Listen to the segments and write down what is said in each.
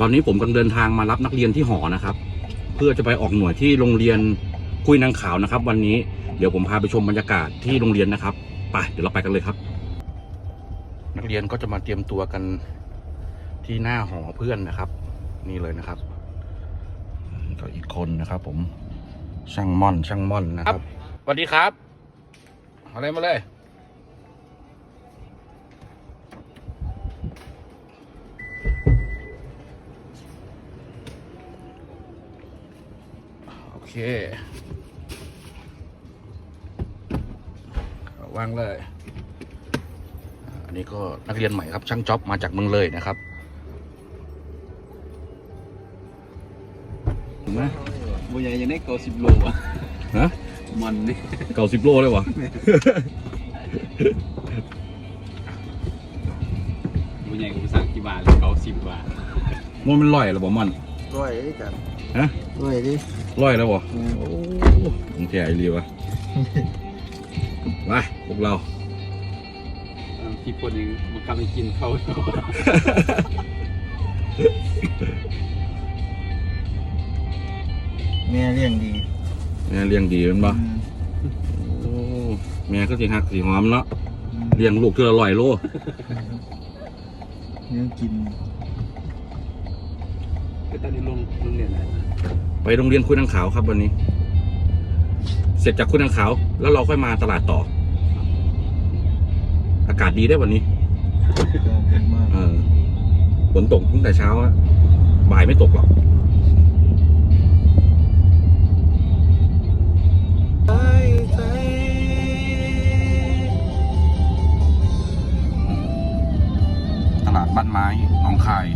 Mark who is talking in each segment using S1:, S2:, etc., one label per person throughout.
S1: ตอนนี้ผมกำลังเดินทางมารับนักเรียนที่หอนะครับ เพื่อจะไปออกหน่วยที่โรงเรียนคุยนางขาวนะครับ วันนี้เดี๋ยวผมพาไปชมบรรยากาศที่โรงเรียนนะครับไปเดี๋ยวเราไปกันเลยครับ นักเรียนก็จะมาเตรียมตัวกันที่หน้าหอเพื่อนนะครับ นี่เลยนะครับก็อีกคนนะครับ ผมช่างม่อนช่างม่อนนะครับสวัสดีครับเอาอะไรมาเลย เคเอาวางเลย อันนี้ก็นักเรียนใหม่ครับ ช่างจ็อบมาจากเมืองเลยนะครับเห็นไหม
S2: บัวใหญ่ยังได้เก้าสิบโลอะ
S1: ฮะ
S2: มันนี่
S1: เก่าสิบโลเลยวะ
S2: บัวใหญ่กูสั่งกี่บาทเลยเก้าสิบบาท
S1: มันมันลอยหรือเปล่ามัน
S3: ร้อยดิกัน
S1: ฮะ
S3: ร้อยดิ
S1: ลอยแล้วบ่
S3: อืม
S1: โอ้ผมแก่อีหลีวะไปพวกเรา
S2: เอาที่คนยังมันกำลังกินเขาอยู่
S3: แม่เลี้ยงดี
S1: แม่เลี้ยงดีเป็นบ่
S3: อืม
S1: โอ้แม่ก็สิหักสิหอมเนาะ
S3: อืม
S1: เลี้ยงลูกเท่าละร้อยโล
S3: เลี้ยงกิน
S2: ก็ตอนนี้ลงลงเรียนอะไร
S1: ไปโรงเรียนคุยนางขาวครับวันนี้ เสร็จจากคุยนางขาว แล้วเราค่อยมาตลาดต่อ อากาศดีได้วันนี้
S3: ก็เป็นมาก
S1: เออฝนตกตั้งแต่เช้าอะบ่ายไม่ตกหรอกตลาดบ้านไม้หนองคาย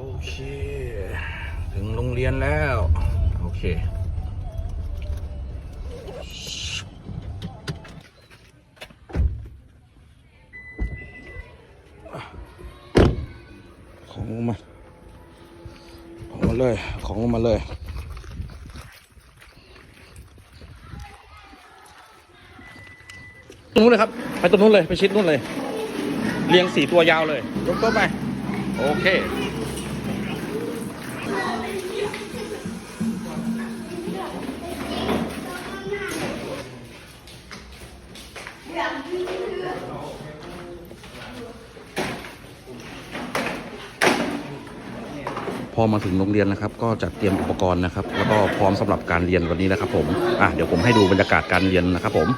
S1: โอเค ถึงโรงเรียนแล้ว โอเค ของมา ของมาเลย ของมาเลยตรงนู้นเลยครับ ไปตรงนู้นเลย ไปชิดนู้นเลยเรียงสี่ตัวยาวเลย ยกโต๊ะไป โอเค พอมาถึงโรงเรียนนะครับ ก็จัดเตรียมอุปกรณ์นะครับ แล้วก็พร้อมสำหรับการเรียนวันนี้นะครับผมอะเดี๋ยวผมให้ดูบรรยากาศการเรียนนะครับ ผม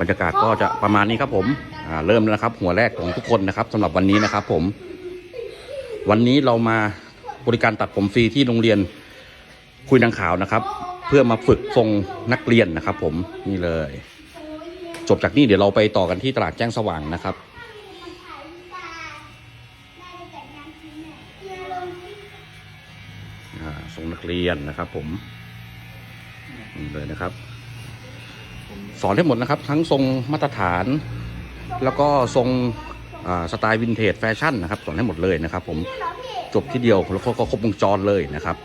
S1: บรรยากาศก็จะประมาณนี้ครับผมอ่าเริ่มแล้วนะครับ หัวแรกของทุกคนนะครับสำหรับวันนี้นะครับ ผม วันนี้เรามาบริการตัดผมฟรีที่โรงเรียนคุยนางขาวนะครับ เพื่อมาฝึกทรงนักเรียนนะครับ ผมนี่เลย จบจากนี้เดี๋ยวเราไปต่อกันที่ตลาดแจ้งสว่างนะครับอ่าทรงนักเรียนนะครับผมนี่เลยนะครับ สอนให้หมดนะครับ ทั้งทรงมาตรฐาน แล้วก็ทรงอ่าสไตล์วินเทจแฟชั่นนะครับสอนให้หมดเลยนะครับ ผมจบที่เดียวแล้วก็ครบวงจรเลยนะครับ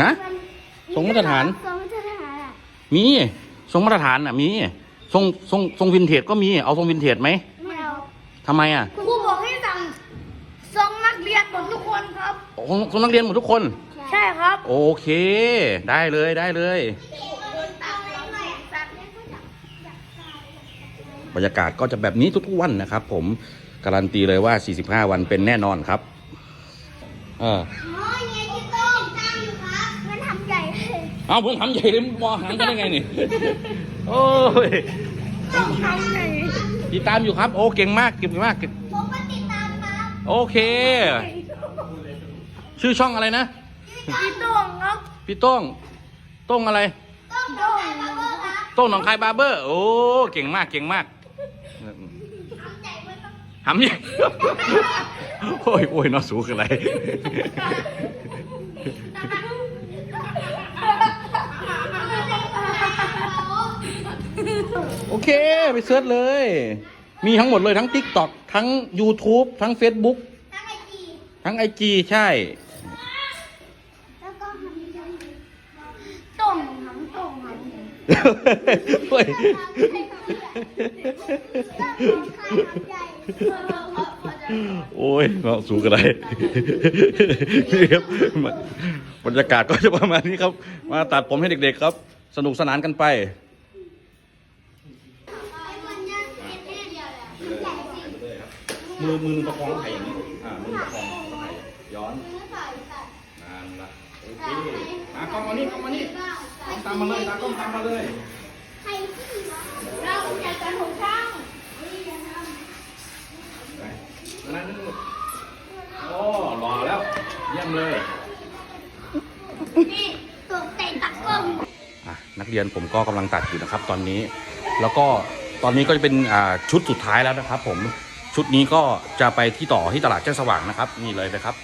S1: ฮะทรงมาตรฐาน
S4: ทรงมาตรฐานอะ
S1: มีทรงมาตรฐานอะมี ทรงทรงทรงวินเทจก็มีเอาทรงวินเทจไหม
S4: ไม่เอา
S1: ทำไมอะ
S4: ครูบอกให้สั่งทรงนักเรียนหมดทุกคนครับ
S1: โอ้ทรงนักเรียนหมดทุกคน
S4: ใช่ครับ
S1: โอเค ได้เลยได้เลย บรรยากาศก็จะแบบนี้ทุกๆวันนะครับ ผมการันตีเลยว่า 45 วันเป็นแน่นอนครับเออ
S4: อ๋อไงที่ต้องตามอยู่ครับมันทำใหญ่เลย
S1: เอาเพิ่งทำใหญ่เลยมองหางกันได้ไงนี่ โอ้ย
S4: ต้องทำใหญ่
S1: ติดตามอยู่ครับ โอ้เก่งมากเก่งมากเก่ง
S4: ผมก็ติดตามครับ
S1: โอเค ชื่อช่องอะไรนะ
S4: พี่โต้งครับ
S1: พี่โต้งโต้งอะไร
S4: ต้องโต้งครับ
S1: โต้งหนองคายบาร์เบอร์ โอ้เก่งมากเก่งมาก
S4: ทำใหญ่มันต้อง
S1: หำใหญ่โอ้ยโอ้ยเน่าสูงกันไร เค ไปเซิร์ชเลย มีทั้งหมดเลยทั้ง TikTok ทั้ง YouTube ทั้ง Facebook
S4: ทำไอจี
S1: ทั้งไอจีใช่
S4: แล้วก็หันต้มหันต้มหัน
S1: เฮ้ยโอ้ยเนาะสูงกันเลยนี่ครับบรรยากาศก็จะประมาณนี้ครับ มาตัดผมให้เด็กๆครับ สนุกสนานกันไป มือมือประคองไข่อย่างนี้อ่ามือประคองไข่ย้อนนานละโอเคมากล้องมานี่กล้องมานี่กล้องตามมาเลยตากล้องตามมาเลย
S4: เราจะกันของช่าง
S1: ไปนั่นโอ้หล่อแล้วเยี่ยมเลย
S4: นี่ตกแต่งตะกล้อง
S1: อะนักเรียนผมก็กำลังตัดอยู่นะครับตอนนี้ แล้วก็ตอนนี้ก็จะเป็นอ่าชุดสุดท้ายแล้วนะครับผม ชุดนี้ก็จะไปที่ต่อที่ตลาดแจ้งสว่างนะครับ นี่เลยนะครับ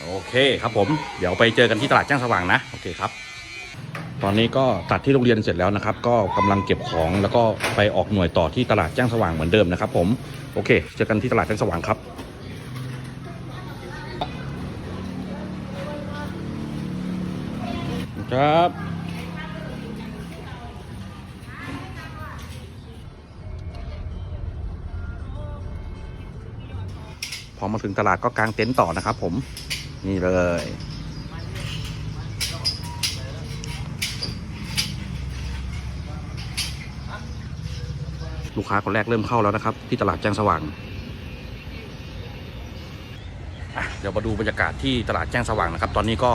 S1: โอเคครับผม เดี๋ยวไปเจอกันที่ตลาดแจ้งสว่างนะ โอเคครับ ตอนนี้ก็ตัดที่โรงเรียนเสร็จแล้วนะครับ ก็กำลังเก็บของแล้วก็ไปออกหน่วยต่อที่ตลาดแจ้งสว่างเหมือนเดิมนะครับผมโอเค เจอกันที่ตลาดแจ้งสว่างครับครับ พอมาถึงตลาดก็กางเต็นท์ต่อนะครับผม นี่เลย ลูกค้าคนแรกเริ่มเข้าแล้วนะครับ ที่ตลาดแจ้งสว่างเดี๋ยวมาดูบรรยากาศที่ตลาดแจ้งสว่างนะครับ ตอนนี้ก็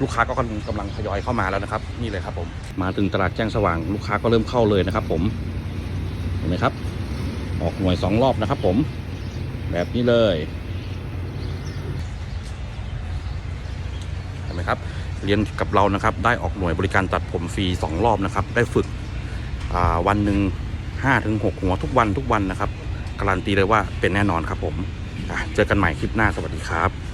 S1: ลูกค้าก็กำลังทยอยเข้ามาแล้วนะครับ นี่เลยครับผม มาถึงตลาดแจ้งสว่าง ลูกค้าก็เริ่มเข้าเลยนะครับ ผม เห็นไหมครับ ออกหน่วยสองรอบนะครับ ผม แบบนี้เลยเห็นไหมครับ เรียนกับเรานะครับ ได้ออกหน่วยบริการตัดผมฟรีสองรอบนะครับ ได้ฝึกวันหนึ่งห้าถึงหกหัวทุกวันทุกวันนะครับ การันตีเลยว่าเป็นแน่นอนครับผม เจอกันใหม่คลิปหน้าสวัสดีครับ